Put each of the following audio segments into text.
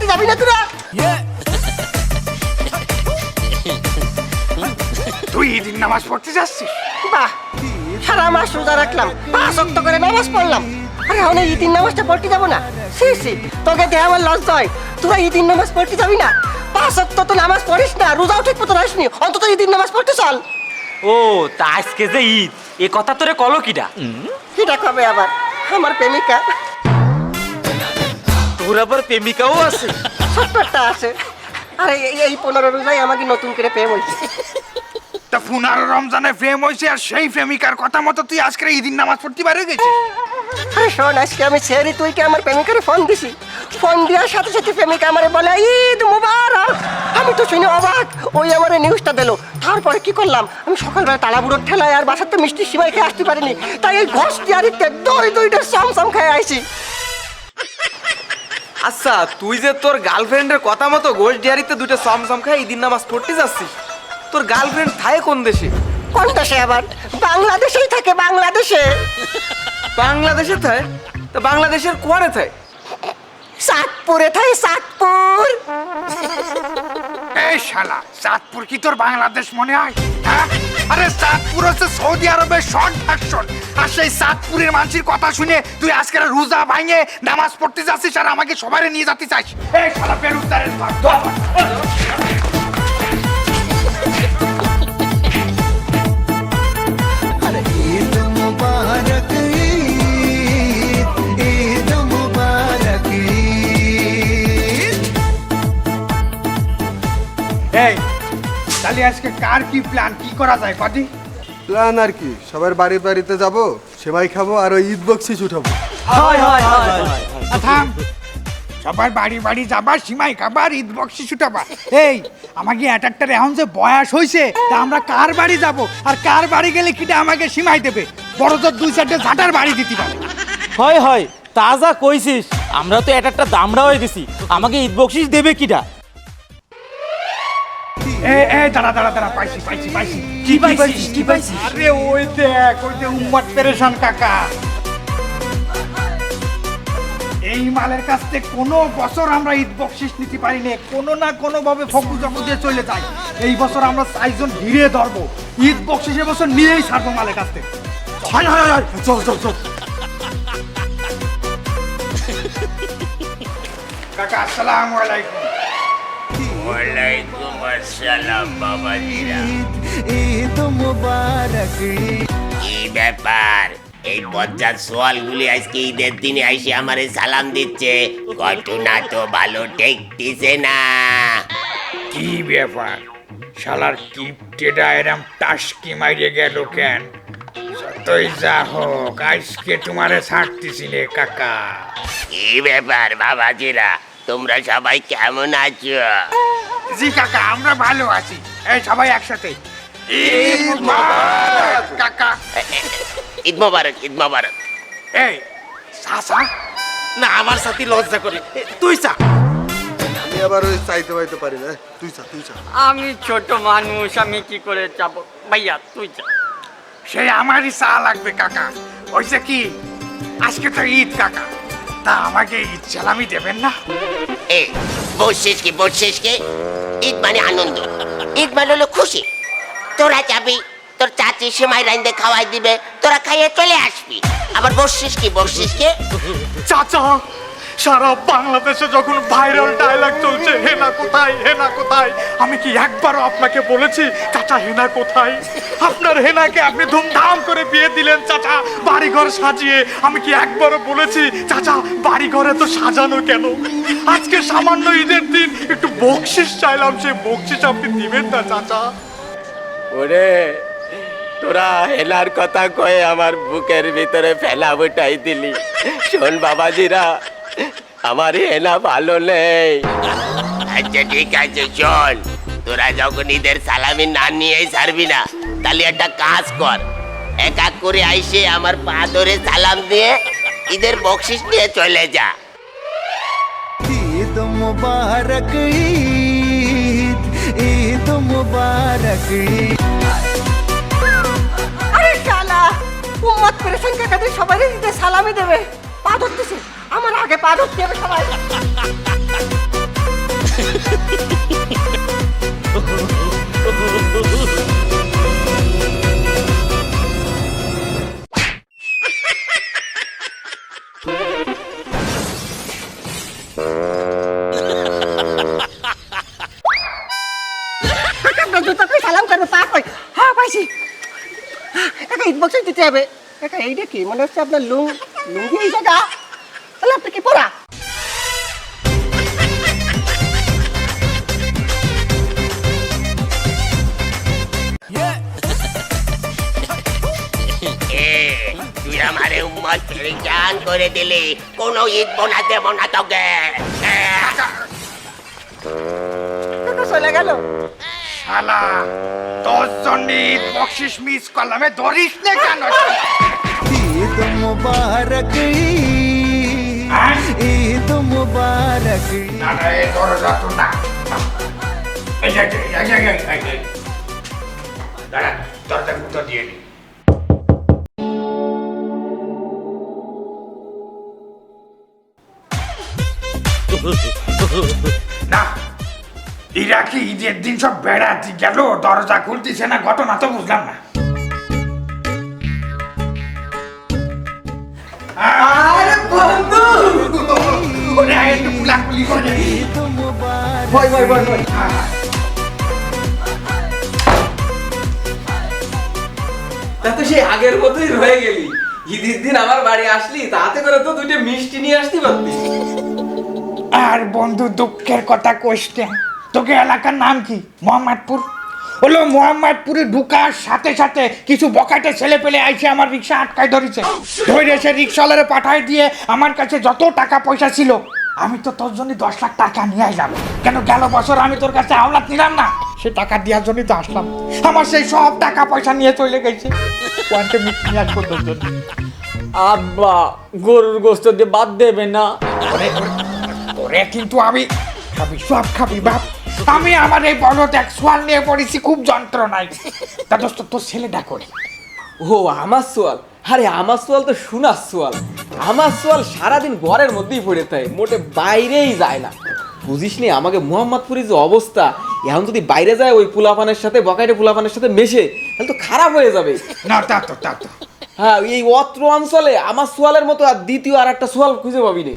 দিন যাবি না তোরা? তুই ঈদিন নামাজ পড়তে যাচ্ছিস? বাহ সারা মাস রোজা রাখলাম পাঁচ অক্ত করে নামাজ পড়লাম। আরে ঈদিন নামাজটা পড়তে যাব না? সি সি তোকে দেহ আমার লজ্জা হয়। তোরা ঈদিন নামাজ পড়তে যাবি না? পাঁচ অক্ত তো নামাজ পড়িস না রোজাও ঠিক মতো রাখসনি অন্তত ঈদিন নামাজ পড়তে চল। ও তা আজকে যে ঈদ এ কথা তোরে কলো কিডা? কি দেখাবে আবার? আমার প্রেমিকা। তোর আবার প্রেমিকাও আছে? একটা আছে। আরে এই- এই পনেরো রোজাই আমাকে নতুন করে প্রেম হয়েছে। তা পুনারো রমজানে প্রেম হয়েছে আর সেই প্রেমিকার কথা মতো তুই আজকে ঈদিন নামাজ পড়তে পারে গেছিস? আরে শোন আজকে আমি ছেড়ে তুই কি আমার প্রেমিকারে ফোন দিছি। ফোন দেওয়ার সাথে সাথে প্রেমিকা আমারে বলে ঈদ মুবারক! আমি তো শুনে অবাক। ওই আমারে নিউজটা দিল। তারপরে কি করলাম? আমি সকালবেলা তালাবুড়োর ঠেলায় আর বাসার তো মিষ্টি সিমাই খেয়ে আসতে পারিনি। তাই এই ঘষ দিয়ারিতে দই দইটা সামসাম খেয়ে আইছি। আচ্ছা তুই যে তোর গার্লফ্রেন্ডের কথা মতো গোশ ডিয়ারিতে দুটো সমসম খাই ঈদিন নামাজ পড়তে যাচ্ছিস? তোর গার্লফ্রেন্ড থাকে কোন দেশে? কোন দেশে আবার? বাংলাদেশেই থাকে বাংলাদেশে। বাংলাদেশে থাকে? তো বাংলাদেশের কোয়ারে থাকে? সাতপুরে থাকে সাতপুর এই শালা চাঁদপুর কি তোর বাংলাদেশ মনে হয় হ্যাঁ? আরে চাঁদপুর হচ্ছে সৌদি আরবের শর্ট ভার্সন আর সেই চাঁদপুরের মানুষের কথা শুনে তুই আজকে রোজা ভাঙে নামাজ পড়তে যাচ্ছিস আর আমাকে সবাই নিয়ে যেতে চাইস এই তাহলে আজকে কার কি প্ল্যান কি করা যায়? পাটি প্ল্যান আর কি? সবার বাড়ি বাড়িতে যাব সেমাই খাব আর ওই ঈদ বকশিস উঠাবো থাম। সবার বাড়ি বাড়ি যাবার সীমাই খাবার ঈদ বক্সি ছুটাবা। এই আমাকে অ্যাটাকটার এখন যে বয়স হয়েছে তা আমরা কার বাড়ি যাব? আর কার বাড়ি গেলে কিটা আমাকে সীমাই দেবে? বড় তো দুই চারটে ঝাঁটার বাড়ি দিতে পারে। হয় হয় তাজা কইছিস আমরা তো এটা একটা দামড়া হয়ে গেছি। আমাকে ঈদ বক্সিস দেবে কিডা এ এ দাঁড়া দাঁড়া দাঁড়া পাইছি পাইছি পাইছি। কি পাইছিস? কি পাইছিস? আরে ওই দেখ ওই যে উম্মত পেরেশান কাকা। এই মালের কাছ থেকে কোনো বছর আমরা ঈদ বকশিস নিতে পারি না কোনো না কোনো ভাবে ফকু জকু দিয়ে চলে যাই এই বছর আমরা চারজন ঘিরে ধরবো। ঈদ বকশিস বছর নিয়েই ছাড়বো মালের কাছ থেকে। হয় হয় হয় চল চল চল। কাকা আসসালামু আলাইকুম। ওয়ালাইকুম আসসালাম ব্যাপার? এই বজ্জার সোয়ালগুলি আজকে ঈদের দিনে আইসে আমার সালাম দিচ্ছে। ঘটনা তো ভালো টেকতেছে না। কি ব্যাপার? সালার কিপটেটা এরম টাসকি মাইরে গেল কেন? যতই যা হোক আজকে তোমারে ছাড়তেছি রে কাকা। কি ব্যাপার বাবাজিরা? তোমরা সবাই কেমন আছো? জি কাকা আমরা ভালো আছি। এই সবাই একসাথে। ঈদ মুবারক! কাকা। ঈদ মোবারক ঈদ মোবারক। এই সাসা? না আমার সাথে লজ্জা করে। তুই চা। আমি আবার ওই চাইতে পাইতে পারি না। তুই চা তুই চা। আমি ছোট মানুষ আমি কি করে যাব ভাইয়া তুই যা সে আমারই চা লাগবে কাকা। ওইসে কি? আজকে তো ঈদ কাকা। তা আমাকে ঈদ সালামি দেবেন না? এ কি কি? ঈদ মানে আনন্দ। ঈদ মানে হলো খুশি। তোরা যাবি তোর চাচি সেমাই রাইন্দে খাওয়াই দিবে তোরা খাইয়ে চলে আসবি। আবার বসছিস কি বসছিস কি? চাচা সারা বাংলাদেশে যখন ভাইরাল ডায়লগ চলছে, হেনা কোথায় হেনা কোথায়? আমি কি একবারও আপনাকে বলেছি, চাচা হেনা কোথায়? আপনার হেনাকে আপনি ধুমধাম করে বিয়ে দিলেন, চাচা। বাড়িঘর সাজিয়ে আমি কি একবারও বলেছি, চাচা, বাড়িঘরে তো সাজানো কেন? আজকে সামান্য ঈদের দিন, একটু বকশিস চাইলাম, সেই বকশিস আপনি দিবেন না, চাচা। ওরে, তোরা হেনার কথা কয়ে আমার বুকের ভিতরে ফেলা উঠাই দিলি। শোন বাবাজিরা আমার এলা ভালো নেই। আচ্ছা ঠিক আছে শোন। তোরা যখন ঈদের সালামি না নিয়েই ছাড়বি না তাহলে একটা কাজ কর। এক এক করে আইসে আমার পা ধরে সালাম দিয়ে ঈদের বকশিস নিয়ে চলে যা। ঈদ মুবারক ঈদ ঈদ মুবারক আরে শালা উম্মত প্রেসঙ্গে সালামি দেবে। পা ঢুকতে হবে সবাই। আপনার জুতো কই সালাম করবে, পা হ্যাঁ পাইছি। একা হবে। কি? মনে হচ্ছে আপনার লুং লুঙ্গি এই জায়গা তাহলে আপনি কি পড়া তুই আমারে উম্মত জান করে দিলি কোনো ঈদ বোনা দেব না তোকে। চলে গেল। শালা তোর জন্য বকশিস মিস করলাম ধরিস না কেন? ईद मुबारक ईद। मुबारक না ইরাকি ঈদের দিন সব বেড়াতে গেল দরজা খুলতেছে না ঘটনা তো বুঝলাম না আরে বন্ধু! ওরে একটু কুলাকুলি করে। ভয় ভয় ভয় ভয়। তা তো সেই আগের মতোই রয়ে গেলি। ঈদের দিন আমার বাড়ি আসলি তাতে করে তো দুটো মিষ্টি নিয়ে আসতে পারতি আর বন্ধু দুঃখের কথা কষ্ট তোকে এলাকার নাম কি? মোহাম্মদপুর? হলো মোহাম্মদপুরে ঢুকার সাথে সাথে কিছু বকাটে ছেলে পেলে আইছে আমার রিক্সা আটকায় ধরেছে। ধরে সে রিক্সাওয়ালারে পাঠায় দিয়ে আমার কাছে যত টাকা পয়সা ছিল আমি তো তোর জন্য দশ লাখ টাকা নিয়ে আসলাম কেন গেল বছর আমি তোর কাছে আওলাদ নিলাম না? সে টাকা দেওয়ার জন্যই তো আসলাম। আমার সেই সব টাকা পয়সা নিয়ে চলে গেছে। কোয়ান্টে মিষ্টি নিয়ে আসব তোর জন্য। আব্বা গরুর গোস্ত দিয়ে বাদ দেবে না। ওরে কিন্তু আমি খাবি সব খাবি বাপ। আমি আমার এই বলদ এক সোয়াল নিয়ে পড়েছি খুব যন্ত্রণায়। তা দোস্ত তোর ছেলেটা করে ও আমার সোয়াল। আরে আমার সোয়াল তো শোনার সোয়াল। আমার সোয়াল সারাদিন ঘরের মধ্যেই পড়ে থাকে মোটে বাইরেই যায় না। বুঝিস নি আমাকে মোহাম্মদপুরের যে অবস্থা এখন যদি বাইরে যায় ওই পুলাপানের সাথে বকাইটে পুলাপানের সাথে মেশে তাহলে তো খারাপ হয়ে যাবে। না তা তো তা তো। হ্যাঁ এই অত্র অঞ্চলে আমার সোয়ালের মতো আর দ্বিতীয় আর একটা সোয়াল খুঁজে পাবি নি।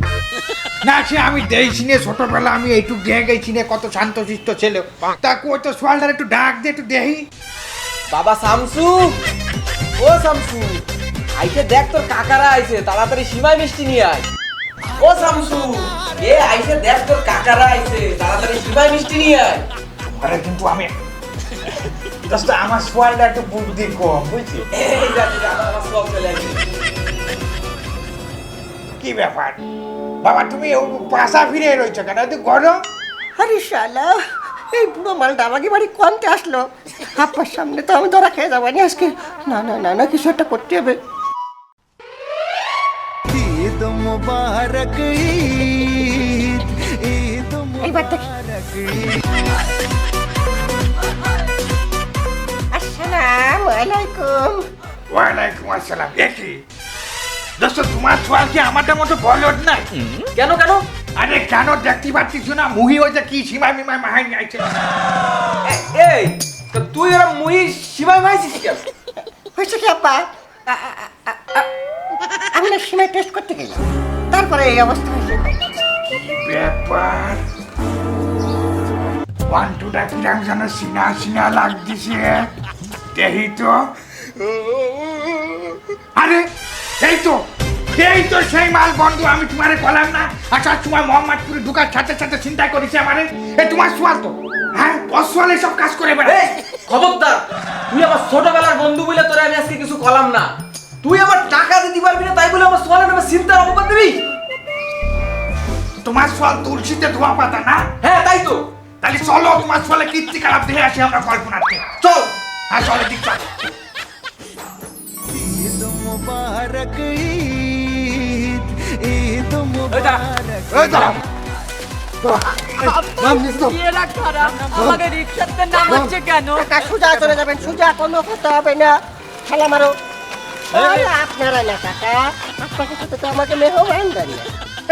না সে আমি দেখছি নে ছোটবেলা আমি এইটুক দিয়ে গেছি নে কত শান্তশিষ্ট ছেলে। তা কই তো সোয়ালটার একটু ডাক দে একটু দেহি। বাবা শামসু ও শামসু আইসে দেখ তোর কাকারা আইছে তাড়াতাড়ি সীমায় মিষ্টি নিয়ে আয়। ও শামসু এ আইসে দেখ তোর কাকারা আইছে তাড়াতাড়ি সীমায় মিষ্টি নিয়ে আয়। আরে কিন্তু আমি দোস্ত আমার সোয়ালটা একটু বুদ্ধি কম বুঝলি কি ব্যাপার? বাবা তুমি পাশা ফিরে রয়েছো কেন? তুই গরম আরে শালা এই পুরো মালটা আমাকে বাড়ি কমতে আসলো? আপনার সামনে তো আমি ধরা খেয়ে যাবানি আজকে না না না না কিছু একটা করতে হবে। ঈদ মুবারক ঈদ। সালাম ওয়ালাইকুম ওয়ালাইকুম আসসালাম একই দোস্ত তোমার সোয়াল কি আমাদের মতো বলিউড না কেন কেন আরে কেন দেখতে পাচ্ছিস না মুহি হয়েছে কি সীমা মিমা মাহাই গাইছে এই তো তুই ওরা মুহি সীমা মাইছিস কেন হয়েছে কি আব্বা আমি না সীমা টেস্ট করতে গেলাম তারপরে এই অবস্থা হয়েছে ব্যাপার ওয়ান টুটা কিরাম যেন সিনা সিনা লাগতেছে দেহি তো আরে এই তো এই তো সেই মাল বন্ধু আমি তোমারে বললাম না। আচ্ছা তোমার মোহাম্মদপুরে ঢুকার সাথে সাথে চিন্তা করেছি আমারে। এ তোমার সোয়াল তো? হ্যাঁ অসওয়ালে সব কাজ করে বেড়ায় খবরদার তুই আমার ছোটবেলার বন্ধু বলে তোরে আমি আজকে কিছু কলাম না। তুই আমার টাকা দিতে পারবি না তাই বলে আমার সোয়ালের নামে চিন্তার অপবাদ দিবি? তোমার সোয়াল তুলসীতে ধোয়া পাতা না? হ্যাঁ তাই তো। তাহলে চলো তোমার সোয়ালে কীর্তি খারাপ দেখে আসি আমরা কল্পনাতে চল। হ্যাঁ চল এদিক চল। ঈদ মুবারক ঈদ ঈদ আপনারা না। কাকা আপনাকে সাথে তো আমাকে মেহমান দাঁড়িয়ে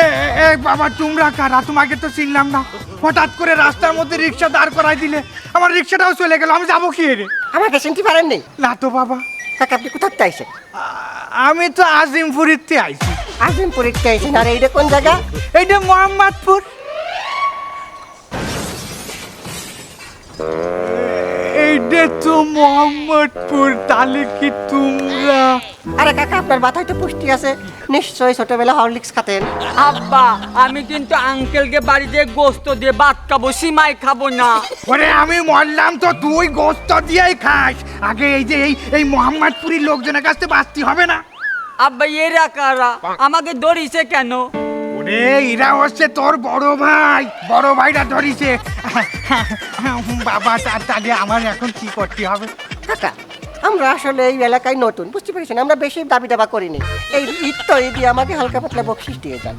এ- বাবা তোমরা কারা? তোমাকে তো চিনলাম না। হঠাৎ করে রাস্তার মধ্যে রিক্সা দাঁড় করাই দিলে আমার রিক্সাটাও চলে গেল আমি যাব কি রে আমাকে চিনতে নেই? না তো বাবা। কাকা আপনি কোথাতে আইছেন? আমি তো আজিমপুরিতে আইছি। আজিমপুরিতে আইছেন? আর এইটা কোন জায়গা? এইটা মোহাম্মদপুর। তো মোহাম্মদপুর তাহলে কি তোমরা? আরে কাকা আপনার মাথায় তো পুষ্টি আছে। নিশ্চয়ই ছোটবেলা হরলিক্স খাতেন। আব্বা আমি কিন্তু আঙ্কেলকে বাড়িতে গোস্ত দিয়ে ভাত খাব সিমাই খাব না। ওরে আমি মরলাম তো তুই গোস্ত দিয়েই খাস। আগে এই যে এই এই মোহাম্মদপুরীর লোকজনের কাছে বাঁচতে হবে না। আব্বা এরা কারা? আমাকে ধরিছে কেন? ওরে এরা হচ্ছে তোর বড় ভাই। বড় ভাইরা ধরিছে। বাবা তার তাহলে আমার এখন কি করতে হবে? কাকা আমরা আসলে এই এলাকায় নতুন বুঝতে পেরেছেন? আমরা বেশি দাবি দাবা করিনি। এই ঈদ তো ঈদ দিয়ে আমাকে হালকা পাতলা বকশিস দিয়ে যান।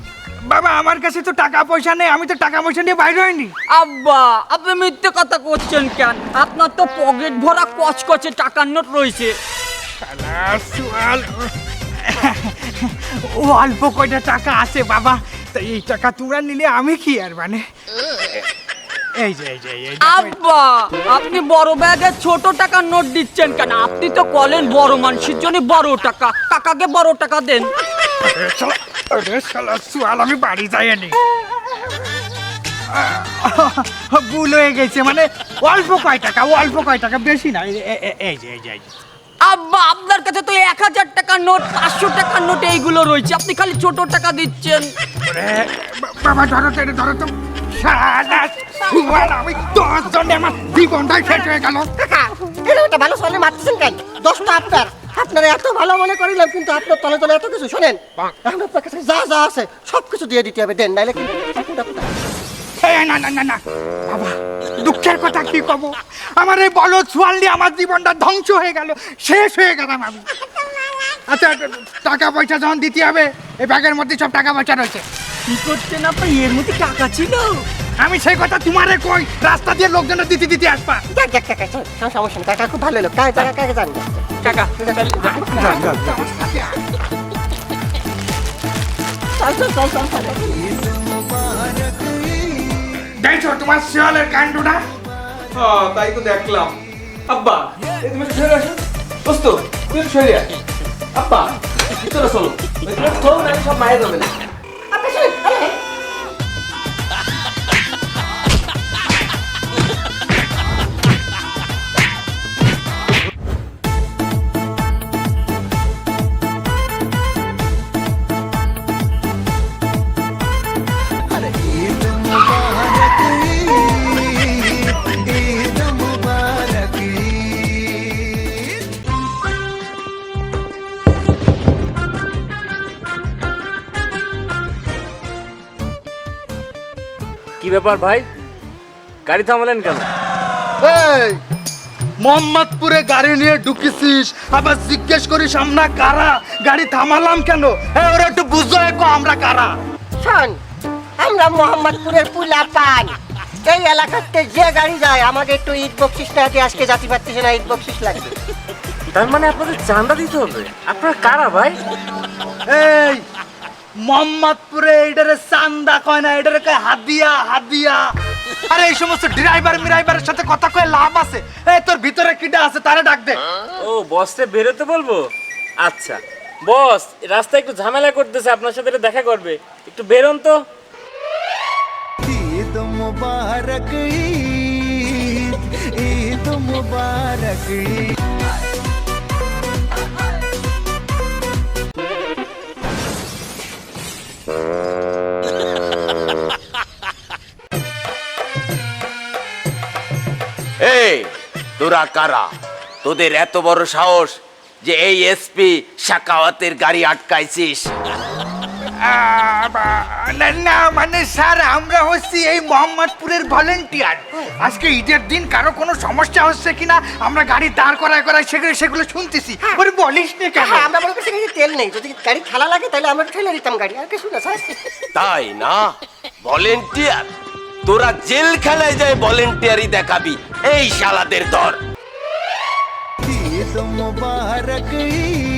বাবা আমার কাছে তো টাকা পয়সা নেই আমি তো টাকা পয়সা নিয়ে বাইরে হয়নি আব্বা আপনি মিথ্যে কথা করছেন কেন? আপনার তো পকেট ভরা কচকচে টাকার নোট রয়েছে। ও অল্প কয়টা টাকা আছে বাবা। তো এই টাকা তোমরা নিলে আমি কি আর মানে? এই যে এই যে এই যে আব্বা আপনি বড় ব্যাগে ছোট টাকার নোট দিচ্ছেন কেন? আপনি তো বলেন বড় মানুষের জন্য বড় টাকা। টাকাকে বড় টাকা দেন। শালা, শালা, আমি বাড়ি যাইনি। ভুল হয়ে গেছে মানে অল্প কয় টাকা অল্প কয় টাকা বেশি না। এই- এই যে এই যে এই যে। আব্বা আপনার কাছে তো এক হাজার টাকার নোট পাঁচশো টাকার নোট এইগুলো রয়েছে। আপনি খালি ছোট টাকা দিচ্ছেন। বাবা ধরো তো এটা, ধরো তো। আমি দশ জনে আমার জীবনটাই শেষ হয়ে গেল। কাকা একটা ভালো মারতেছেন কেন? আপনার। আপনারা এত ভালো মনে করিলাম কিন্তু আপনার তলে তলে এত কিছু শোনেন। এখন আপনার কাছে যা যা আছে সব কিছু দিয়ে দিতে হবে। দেন নাইলে কিন্তু না না না না। বাবা দুঃখের কথা কি কব? আমার এই বলো দিয়ে আমার জীবনটা ধ্বংস হয়ে গেল শেষ হয়ে গেলাম আমি। আচ্ছা টাকা পয়সা যখন দিতে হবে এই ব্যাগের মধ্যে সব টাকা পয়সা রয়েছে। কি করছেন আপনি? এর মধ্যে টাকা ছিল? আমি সেই কথা তোমারে কই রাস্তা দিয়ে লোকজনের দিতে দিতে আসবা। যাক যাক কাকা সমস্যা নেই। কাকা খুব ভালো লোক। কাকা কাকা কাকা জান টাকা চল চল চল চল চল। দেখছ তোমার শিয়ালের কাণ্ডটা? হ্যাঁ তাই তো দেখলাম। আব্বা, এই তুমি সরে আসো। দোস্ত তুমি একটু আসো আব্বা, ভিতরে চলো। ভিতরে চলো না সব মায়ের যাবে না। ব্যাপার ভাই? গাড়ি থামালেন কেন? এই মোহাম্মদপুরে গাড়ি নিয়ে ঢুকেছিস আবার জিজ্ঞেস করিস আমরা কারা? গাড়ি থামালাম কেন? হ্যাঁ ওরা একটু বুঝো একো আমরা কারা। শোন আমরা মোহাম্মদপুরের পুলা পান এই এলাকাতে যে গাড়ি যায় আমাকে একটু ঈদ বকশিস না দিয়ে আজকে জাতি পারতেছে না ঈদ বকশিস লাগবে। তার মানে আপনাদের চাঁদা দিতে হবে? আপনারা কারা ভাই? এই মোহাম্মদপুরে এটারে চান্দা কয় না এটারে কয় হাদিয়া হাদিয়া। আরে এই সমস্ত ড্রাইভার মিরাইভারের সাথে কথা কয়ে লাভ আছে। এই তোর ভিতরে কিটা আছে তারে ডাক দে। ও বসতে বেরোতে বলব? আচ্ছা। বস রাস্তায় একটু ঝামেলা করতেছে আপনার সাথে দেখা করবে। একটু বেরোন তো। ঈদ মুবারক ঈদ ঈদ মুবারক ঈদ। তোরা কারা? তোদের এত বড় সাহস যে এই এসপি শাকাওয়াতের গাড়ি আটকাইছিস? না, না মানে স্যার আমরা হচ্ছি এই মোহাম্মদপুরের ভলেন্টিয়ার। আজকে ঈদের দিন কারও কোনো সমস্যা হচ্ছে কিনা আমরা গাড়ি দাঁড় করায় করায় সেগুলো সেগুলো শুনতেছি। ওরে বলিস নি কেন? হ্যাঁ আমরা মনে করছি যে তেল নেই। যদি গাড়ি খেলা লাগে তাহলে আমরা ঠেলে দিতাম গাড়ি। আর কিছু না স্যার। তাই না? ভলেন্টিয়ার? তোরা জেল খেলায় যায় ভলেন্টিয়ারি দেখাবি। এই শালাদের দর মুবারক ঈদ